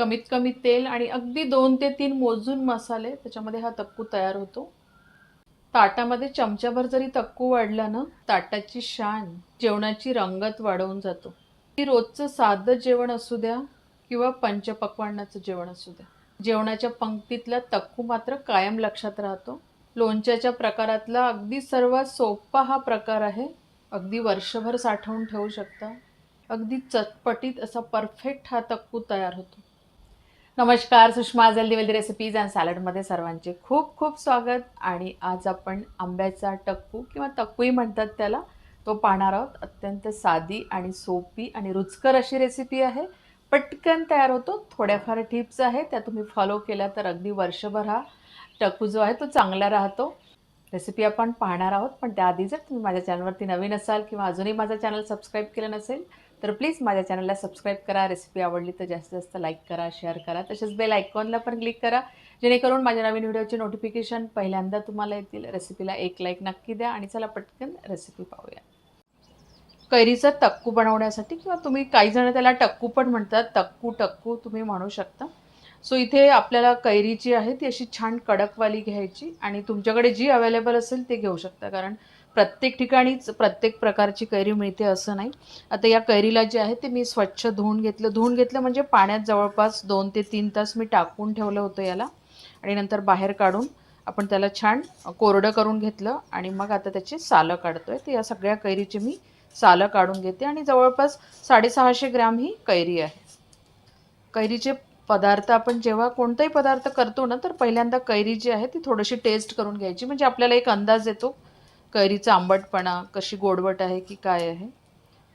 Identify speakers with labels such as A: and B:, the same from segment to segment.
A: कमीत कमी तेल आणि अगदी दोन ते तीन मोजून मसाले त्याच्यामध्ये हा तक्कू तयार होतो. ताटामध्ये चमच्याभर जरी तक्कू वाढला ना ताटाची शान जेवणाची रंगत वाढवून जातो. ती रोजचं साधं जेवण असू द्या किंवा पंचपक्वांनाचं जेवण असू द्या. जेवणाच्या पंक्तीतला तक्कू मात्र कायम लक्षात राहतो. लोणच्याच्या प्रकारातला अगदी सर्वात सोपा हा प्रकार आहे अगदी वर्षभर साठवून ठेवू शकता. अगदी चटपटीत असा परफेक्ट हा तक्कू तयार होतो. नमस्कार Sushma healthy wealthy recipes and सॅलडमध्ये सर्वांचे खूप खूप स्वागत. आणि आज आपण आंब्याचा टक्कू किंवा तक्कूही म्हणतात त्याला तो पाहणार आहोत. अत्यंत साधी आणि सोपी आणि रुचकर अशी रेसिपी आहे. पटकन तयार होतो. थोड्याफार टिप्स आहेत. त्या तुम्ही फॉलो केल्या तर अगदी वर्षभर हा टक्कू जो आहे तो चांगला राहतो. रेसिपी आपण पाहणार आहोत. पण त्याआधी जर तुम्ही माझ्या चॅनलवरती नवीन असाल किंवा अजूनही माझा चॅनल सबस्क्राईब केलं नसेल तर प्लीज माझ्या चॅनलला सबस्क्राईब करा. रेसिपी आवडली तर जास्तीत जास्त लाईक करा शेअर करा. तसेच बेल आयकॉनला पण क्लिक करा. जेणेकरून माझ्या नवीन व्हिडिओचे नोटिफिकेशन पहिल्यांदा तुम्हाला येतील. रेसिपीला एक लाईक नक्की द्या आणि चला पटकन रेसिपी पाहूया. कैरीचा टक्कू बनवण्यासाठी किंवा तुम्ही काही जण त्याला टक्कू पण म्हणतात. टक्कू टक्कू तुम्ही म्हणू शकता. सो इथे आपल्याला कैरी जी आहे ती अशी छान कडकवाली घ्यायची आणि तुमच्याकडे जी अवेलेबल असेल ते घेऊ शकता. कारण प्रत्येक ठिकाणीच प्रत्येक प्रकारची कैरी मिळते असं नाही. आता या कैरीला जे आहे ते मी स्वच्छ धुवून घेतलं. धुवून घेतलं म्हणजे पाण्यात जवळपास दोन ते तीन तास मी टाकून ठेवलं होतं याला. आणि नंतर बाहेर काढून आपण त्याला छान कोरडं करून घेतलं आणि मग आता त्याची सालं काढतोय. तर या सगळ्या कैरीची मी सालं काढून घेते आणि जवळपास साडेसहाशे ग्रॅम ही कैरी आहे. कैरीचे पदार्थ आपण जेव्हा कोणताही पदार्थ करतो ना तर पहिल्यांदा कैरी जी आहे ती थोडीशी टेस्ट करून घ्यायची. म्हणजे आपल्याला एक अंदाज येतो कैरीचा आंबटपणा कशी गोडवट आहे की काय आहे?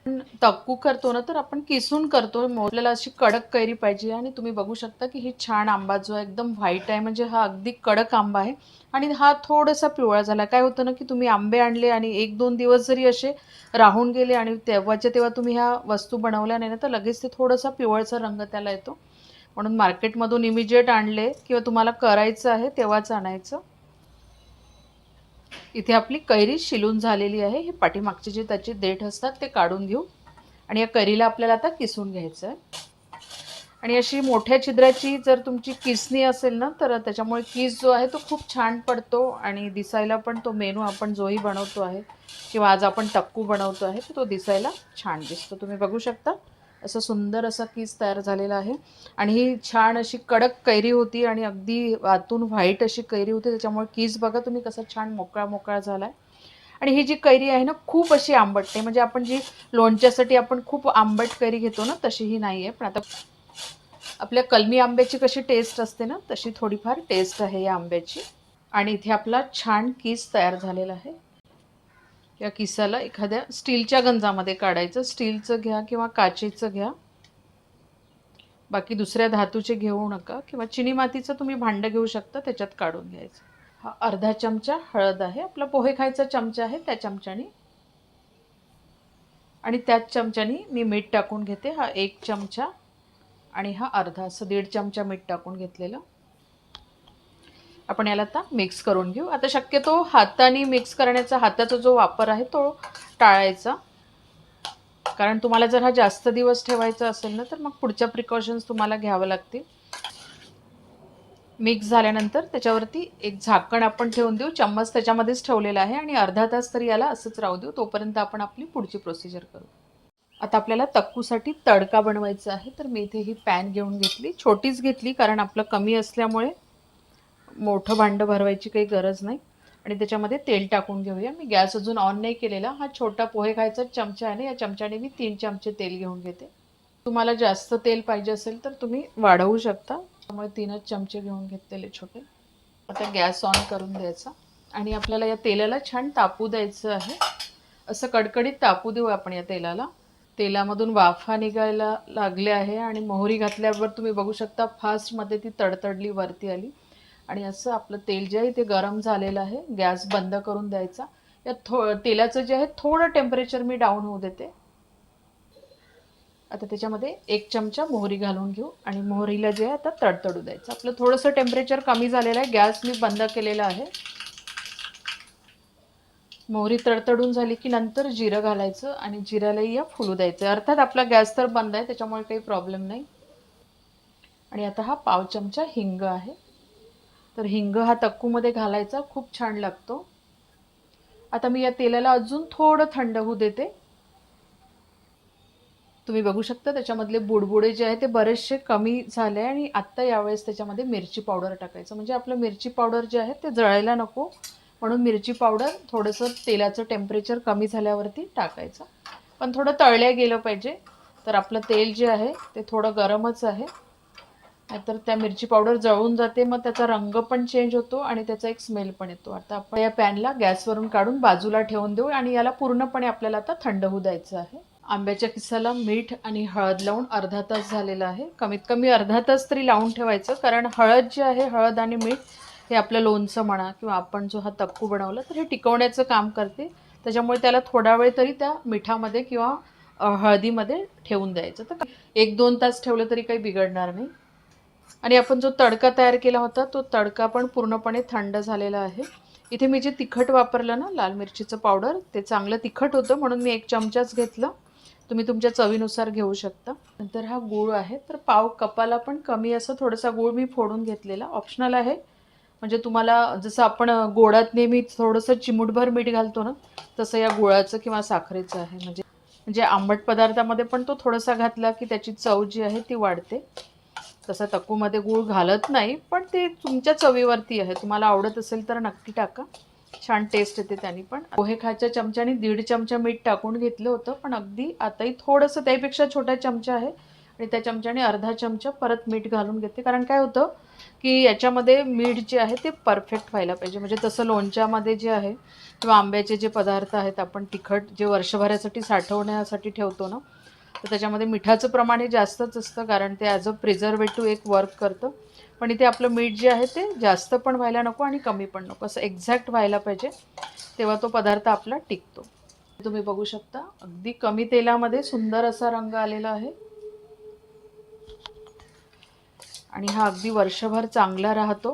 A: पण तक्कू करतो ना तर आपण किसून करतो. आपल्याला अशी कडक कैरी पाहिजे आणि तुम्ही बघू शकता की ही छान आंबा जो आहे एकदम व्हाईट आहे. म्हणजे हा अगदी कडक आंबा आहे. आणि हा थोडासा पिवळा झाला. काय होतं ना की तुम्ही आंबे आणले आणि एक दोन दिवस जरी असे राहून गेले आणि तेव्हाच्या तेव्हा तुम्ही ह्या वस्तू बनवल्या नाही ना तर लगेच ते थोडासा पिवळचा रंग त्याला येतो. म्हणून मार्केटमधून इमिजिएट आणले किंवा तुम्हाला करायचं आहे तेव्हाच आणायचं. इथे आपली कैरी शिलून झालेली आहे. हे पाठीमागचे जे त्याचे देठ असतात ते काढून घेऊ. आणि या कैरीला आपल्याला आता किसून घ्यायचं आहे आणि अशी मोठ्या छिद्राची जर तुमची किसणी असेल ना तर त्याच्यामुळे किस जो आहे तो खूप छान पडतो आणि दिसायला पण तो मेनू आपण जोही बनवतो आहे किंवा आज आपण टक्कू बनवतो आहे तर तो दिसायला छान दिसतो. तुम्ही बघू शकता. असं सुंदर असा किस तयार झालेला आहे. आणि ही छान अशी कडक कैरी होती आणि अगदी आतून व्हाईट अशी कैरी होती. त्याच्यामुळे किस बघा तुम्ही कसा छान मोकळा मोकळा झाला आहे आणि ही जी कैरी आहे ना खूप अशी आंबटते. म्हणजे आपण जी लोणच्यासाठी आपण खूप आंबट कैरी घेतो ना तशी ही नाही आहे पण आता आपल्या कलमी आंब्याची कशी टेस्ट असते ना तशी थोडीफार टेस्ट आहे या आंब्याची. आणि इथे आपला छान किस तयार झालेला आहे. या किसाला एखाद्या स्टीलच्या गंजामध्ये काढायचं. स्टीलचं घ्या किंवा काचेचं घ्या. बाकी दुसऱ्या धातूचे घेऊ नका किंवा चिनी मातीचं तुम्ही भांडं घेऊ शकता त्याच्यात काढून घ्यायचं. हा अर्धा चमचा हळद आहे. आपला पोहे खायचा चमचा आहे त्या चमच्याने. आणि त्याच चमच्याने मी मीठ टाकून घेते. हा एक चमचा आणि हा अर्धा असं दीड चमचा मीठ टाकून घेतलेलं. आपण याला आता मिक्स करून घेऊ. आता शक्यतो हाताने मिक्स करण्याचा हाताचा जो वापर आहे तो टाळायचा. कारण तुम्हाला जर हा जास्त दिवस ठेवायचा असेल ना तर मग पुढच्या प्रिकॉशन्स तुम्हाला घ्यावं लागतील. मिक्स झाल्यानंतर त्याच्यावरती एक झाकण आपण ठेवून देऊ. चम्मच त्याच्यामध्येच ठेवलेला आहे आणि अर्धा तास तरी याला असंच राहू देऊ. तोपर्यंत आपण आपली पुढची प्रोसिजर करू. आता आपल्याला तक्कूसाठी तडका बनवायचा आहे. तर मी इथे ही पॅन घेऊन घेतली. छोटीच घेतली कारण आपलं कमी असल्यामुळे मोठं भांडं भरवायची काही गरज नाही. आणि त्याच्यामध्ये तेल टाकून घेऊया. मी गॅस अजून ऑन नाही केलेला. हा छोटा पोहे खायचा चमचा आहे ना या चमच्याने मी तीन चमचे तेल घेऊन घेते. तुम्हाला जास्त तेल पाहिजे असेल तर तुम्ही वाढवू शकता. त्यामुळे तीनच चमचे घेऊन घेतलेले छोटे. आता गॅस ऑन करून द्यायचा. आणि आपल्याला या तेलाला छान तापू द्यायचं आहे. असं कडकडीत तापू देऊ आपण या तेलाला. तेलामधून वाफा निघायला लागले आहे. आणि मोहरी घातल्यावर तुम्ही बघू शकता फास्टमध्ये ती तडतडली वरती आली. आणि असं आपलं तेल जे आहे ते गरम झालेलं आहे. गॅस बंद करून द्यायचा. या थो तेलाचं जे आहे थोडं टेम्परेचर मी डाऊन होऊ देते. आता त्याच्यामध्ये एक चमचा मोहरी घालून घेऊ. आणि मोहरीला जे आहे आता तडतडू द्यायचं. आपलं थोडंसं टेम्परेचर कमी झालेलं आहे. गॅस मी बंद केलेला आहे. मोहरी तडतडून झाली की नंतर जिरं घालायचं आणि जिऱ्यालाही या फुलू द्यायचं. अर्थात आपला गॅस तर बंद आहे त्याच्यामुळे काही प्रॉब्लेम नाही. आणि आता हा पाव चमचा हिंग आहे. तर हिंग हा तक्कूमध्ये घालायचा खूप छान लागतो. आता मी या तेलाला अजून थोडं थंड होऊ देते. तुम्ही बघू शकता त्याच्यामधले बुडबुडे जे आहे ते बरेचसे कमी झाले आणि आत्ता यावेळेस त्याच्यामध्ये मिरची पावडर टाकायचं. म्हणजे आपलं मिरची पावडर जे आहे ते जळायला नको. म्हणून मिरची पावडर थोडंसं तेलाचं टेम्परेचर कमी झाल्यावरती टाकायचं. पण थोडं तळल्या गेलं पाहिजे. तर आपलं तेल जे आहे ते थोडं गरमच आहे. नाहीतर त्या मिरची पावडर जळून जाते मग त्याचा रंग पण चेंज होतो आणि त्याचा एक स्मेल पण येतो. आता आपण या पॅनला गॅसवरून काढून बाजूला ठेवून देऊ आणि याला पूर्णपणे आपल्याला आता थंड होऊ द्यायचं आहे. आंब्याच्या किसाला मीठ आणि हळद लावून अर्धा तास झालेला आहे. कमीत कमी अर्धा तास तरी लावून ठेवायचं कारण हळद जे आहे हळद आणि मीठ हे आपलं लोणचं म्हणा किंवा आपण जो हा तक्कू बनवला तर हे टिकवण्याचं काम करते. त्याच्यामुळे त्याला थोडा वेळ तरी त्या मिठामध्ये किंवा हळदीमध्ये ठेवून द्यायचं. तर एक दोन तास ठेवलं तरी काही बिघडणार नाही. आणि आपण जो तडका तयार केला होता तो तडका पण पूर्णपणे थंड झालेला आहे. इथे मी जे तिखट वापरलं ना लाल मिरचीचं पावडर ते चांगलं तिखट होतं म्हणून मी एक चमचाच घेतलं. तुम्ही तुमच्या चवीनुसार घेऊ शकता. नंतर हा गूळ आहे तर पाव कपाला पण कमी असं थोडासा गूळ मी फोडून घेतलेला. ऑप्शनल आहे. म्हणजे तुम्हाला जसं आपण गोडात नेहमी थोडंसं चिमूटभर मीठ घालतो ना तसं या गुळाचं किंवा साखरेचं आहे. म्हणजे म्हणजे आंबट पदार्थामध्ये पण तो थोडासा घातला की त्याची चव जी आहे ती वाढते. तसं तक्कूमध्ये गूळ घालत नाही पण ते तुमच्या चवीवरती आहे. तुम्हाला आवडत असेल तर नक्की टाका. छान टेस्ट येते त्याने पण. पोहे खायच्या चमच्याने दीड चमचा मीठ टाकून घेतलं होतं पण अगदी आताही थोडंसं त्यापेक्षा छोटा चमचा आहे आणि त्या चमच्याने अर्धा चमचा परत मीठ घालून घेते. कारण काय होतं की याच्यामध्ये मीठ जे आहे ते परफेक्ट व्हायला पाहिजे. म्हणजे तसं लोणच्यामध्ये जे आहे किंवा आंब्याचे जे पदार्थ आहेत आपण तिखट जे वर्षभरासाठी साठवण्यासाठी ठेवतो ना तर त्याच्यामध्ये मिठाचं प्रमाण हे जास्तच असतं कारण ते ॲज अ प्रिझर्वेटिव्ह एक वर्क करतं. पण इथे आपलं मीठ जे आहे ते जास्त पण व्हायला नको आणि कमी पण नको. असं एक्झॅक्ट व्हायला पाहिजे तेव्हा तो पदार्थ आपला टिकतो. तुम्ही बघू शकता अगदी कमी तेलामध्ये सुंदर असा रंग आलेला आहे. आणि हा अगदी वर्षभर चांगला राहतो.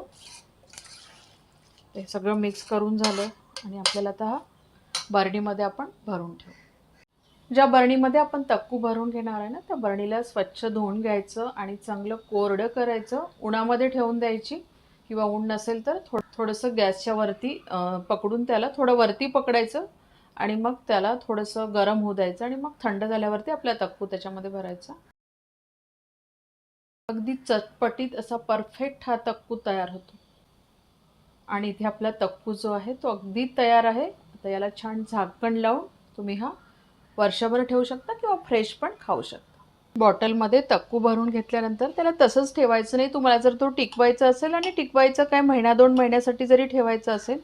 A: ते सगळं मिक्स करून झालं आणि आपल्याला आता हा बरणीमध्ये आपण भरून ठेवू. ज्या बरणीमध्ये आपण तक्कू भरून घेणार आहे ना त्या बरणीला स्वच्छ धुवून घ्यायचं आणि चांगलं कोरडं करायचं उन्हामध्ये ठेवून द्यायची. किंवा ऊन नसेल तर थोडं थोडंसं गॅसच्या वरती पकडून त्याला थोडं वरती पकडायचं आणि मग त्याला थोडंसं गरम होऊ द्यायचं आणि मग थंड झाल्यावरती आपला तक्कू त्याच्यामध्ये भरायचा. अगदी चटपटीत असा परफेक्ट हा तक्कू तयार होतो. आणि इथे आपला तक्कू जो आहे तो अगदी तयार आहे. आता याला छान झाकण लावून तुम्ही हा वर्षभर ठेवू शकता किंवा फ्रेश पण खाऊ शकता. बॉटलमध्ये तक्कू भरून घेतल्यानंतर त्याला तसंच ठेवायचं नाही. तुम्हाला जर तो टिकवायचा असेल आणि टिकवायचं काय महिना दोन महिन्यासाठी जरी ठेवायचं असेल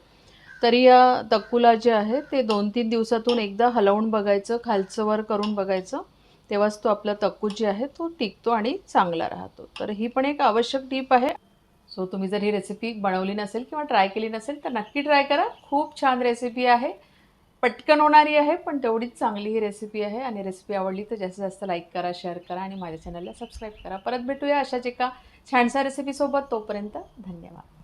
A: तरी या तक्कूला जे आहे ते दोन तीन दिवसातून एकदा हलवून बघायचं खालचं वर करून बघायचं. तेव्हाच तो आपला तक्कू जे आहे तो टिकतो आणि चांगला राहतो. तर ही पण एक आवश्यक टीप आहे. सो तुम्ही जर ही रेसिपी बनवली नसेल किंवा ट्राय केली नसेल तर नक्की ट्राय करा. खूप छान रेसिपी आहे. पटकन होणारी आहे पण तेवढीच चांगली ही रेसिपी आहे आणि रेसिपी आवडली तर जास्तीत जास्त लाईक करा शेअर करा आणि माझ्या चॅनलला सबस्क्राईब करा. परत भेटूया अशाच एका छानशा रेसिपीसोबत तोपर्यंत धन्यवाद.